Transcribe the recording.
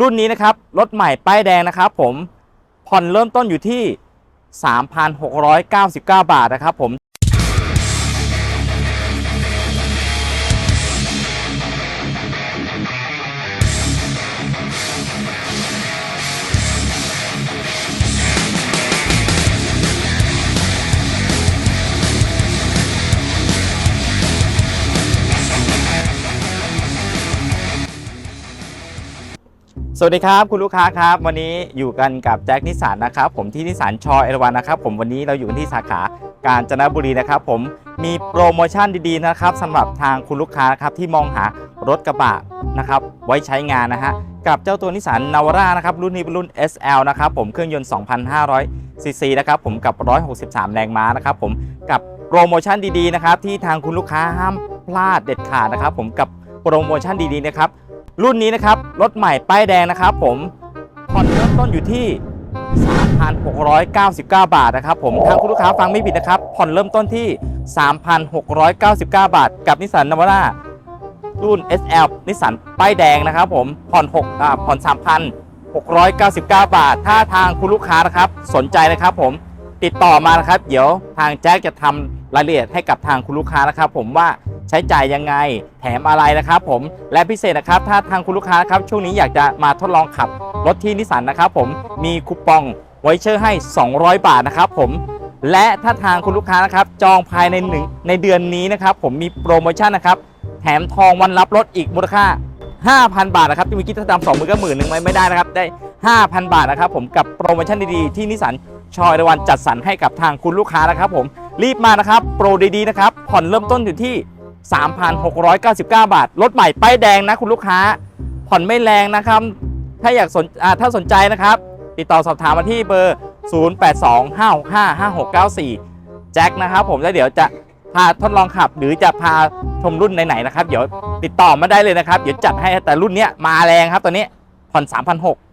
รุ่นนี้นะครับรถใหม่ป้ายแดงนะครับผมผ่อนเริ่มต้นอยู่ที่ 3,699 บาทนะครับผม สวัสดีครับคุณลูกค้าครับ วันนี้อยู่กันกับแจ็คนิสสันนะครับ ผมที่นิสสันชอเอราวันนะครับ ผมวันนี้เราอยู่ที่สาขากาญจนบุรีนะครับ ผมมีโปรโมชั่นดีๆนะครับสำหรับทางคุณลูกค้านะครับที่มองหารถกระบะนะครับ ไว้ใช้งานนะฮะกับเจ้าตัวนิสสันนาวาร่านะครับรุ่นนี้เป็นรุ่น SL นะครับผมเครื่องยนต์ 2,500 ซีซีนะครับผมกับ 163 แรงม้านะครับผมกับโปรโมชั่นดีๆนะครับที่ทางคุณลูกค้าห้ามพลาดเด็ดขาดนะครับ ผมกับโปรโมชั่นดีๆนะครับ รุ่นนี้นะครับรถใหม่ป้ายแดงนะครับผมผ่อนเริ่มต้นอยู่ที่ 3,699 บาทนะครับผมทางคุณลูกค้าฟังไม่ผิดนะครับ ผ่อนเริ่มต้นที่ 3,699 บาท กับนิสสันนาวาร่ารุ่น SL นิสสันป้ายแดงนะครับผมผ่อน6อ่าผ่อน 3,699 บาท ถ้าทางคุณลูกค้านะครับ สนใจนะครับผม ติดต่อมานะครับ เดี๋ยวทางแจ็คจะทำรายละเอียดให้กับทางคุณลูกค้านะครับ ผมว่าใช้จ่ายยังไง แถมอะไรนะครับ ผมและพิเศษนะครับ ถ้าทางคุณลูกค้านะครับช่วงนี้อยากจะมาทดลองขับรถที่นิสสันนะครับ ผมมีคูปองไวเชอร์ให้ 200 บาทนะครับ ผมและถ้าทางคุณลูกค้านะครับ จองภายในหนึ่งในเดือนนี้นะครับ ผมมีโปรโมชั่นนะครับ แถมทองวันรับรถอีกมูลค่า 5,000 บาทนะครับที่มื่อกี้ถ้าทำสองมือก็หมื่นหนึ่งไม่ไม่ได้นะครับ ได้ 5,000 บาทนะครับ ผมกับโปรโมชั่นดีๆที่นิสสัน ชอยรวันจัดสรรให้กับทางคุณลูกค้านะครับผมรีบมานะครับ โปรดีๆนะครับ ผ่อนเริ่มต้นอยู่ที่ 3,699 บาท รถใหม่ป้ายแดงนะคุณลูกค้า ผ่อนไม่แรงนะครับ ถ้าอยากสนถ้าสนใจนะครับ ติดต่อสอบถามมาที่เบอร์ 0825655694 แจ็คนะครับผมแล้วเดี๋ยวจะพาทดลองขับหรือจะพาชมรุ่นไหนๆนะครับ เดี๋ยวติดต่อมาได้เลยนะครับ เดี๋ยวจัดให้แต่รุ่นเนี้ยมาแรงครับตัวนี้ผ่อน 3,600